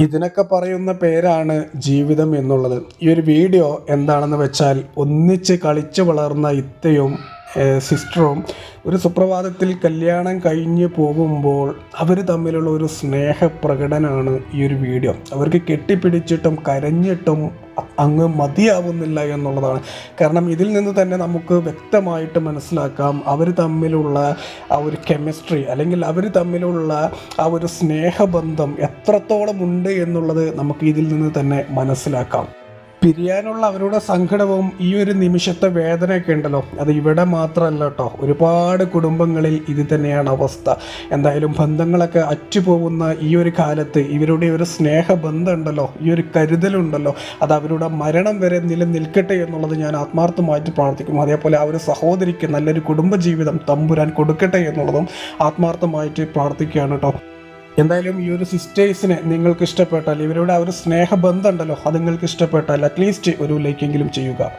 ഇതിനൊക്കെ പറയുന്ന പേരാണ് ജീവിതം എന്നുള്ളത്. ഈ ഒരു വീഡിയോ എന്താണെന്ന് വെച്ചാൽ ഒന്നിച്ച് കളിച്ചു വളർന്ന ഇത്തയും സിസ്റ്ററും ഒരു സുപ്രഭാതത്തിൽ കല്യാണം കഴിഞ്ഞ് പോകുമ്പോൾ അവർ തമ്മിലുള്ള ഒരു സ്നേഹപ്രകടനമാണ് ഈ ഒരു വീഡിയോ. അവർക്ക് കെട്ടിപ്പിടിച്ചിട്ടും കരഞ്ഞിട്ടും അങ്ങ് മതിയാവുന്നില്ല എന്നുള്ളതാണ്. കാരണം ഇതിൽ നിന്ന് തന്നെ നമുക്ക് വ്യക്തമായിട്ട് മനസ്സിലാക്കാം അവർ തമ്മിലുള്ള ആ ഒരു കെമിസ്ട്രി അല്ലെങ്കിൽ അവർ തമ്മിലുള്ള ആ ഒരു സ്നേഹബന്ധം എത്രത്തോളം ഉണ്ട് എന്നുള്ളത് നമുക്ക് ഇതിൽ നിന്ന് തന്നെ മനസ്സിലാക്കാം. പിരിയാനുള്ള അവരുടെ സങ്കടവും ഈ ഒരു നിമിഷത്തെ വേദനയൊക്കെ ഉണ്ടല്ലോ. അത് ഇവിടെ മാത്രമല്ല കേട്ടോ. ഒരുപാട് കുടുംബങ്ങളിൽ ഇത് തന്നെയാണ് അവസ്ഥ. എന്തായാലും ബന്ധങ്ങളൊക്കെ അറ്റുപോകുന്ന ഈ ഒരു കാലത്ത് ഇവരുടെ ഒരു സ്നേഹബന്ധം ഉണ്ടല്ലോ ഈ ഒരു കരുതലുണ്ടല്ലോ. അത് അവരുടെ മരണം വരെ നിലനിൽക്കട്ടെ എന്നുള്ളത് ഞാൻ ആത്മാർത്ഥമായിട്ട് പ്രാർത്ഥിക്കും അതേപോലെ ആ ഒരു സഹോദരിക്ക് നല്ലൊരു കുടുംബജീവിതം തമ്പുരാൻ കൊടുക്കട്ടെ എന്നുള്ളതും ആത്മാർത്ഥമായിട്ട് പ്രാർത്ഥിക്കുകയാണ് കേട്ടോ. എന്തായാലും ഈ ഒരു സിസ്റ്റേഴ്സിനെ നിങ്ങൾക്ക് ഇഷ്ടപ്പെട്ടാൽ ഇവരുടെ ആ ഒരു സ്നേഹബന്ധം ഉണ്ടല്ലോ അത് നിങ്ങൾക്ക് ഇഷ്ടപ്പെട്ടാൽ അറ്റ്ലീസ്റ്റ് ഒരു ലൈക്കെങ്കിലും ചെയ്യുക.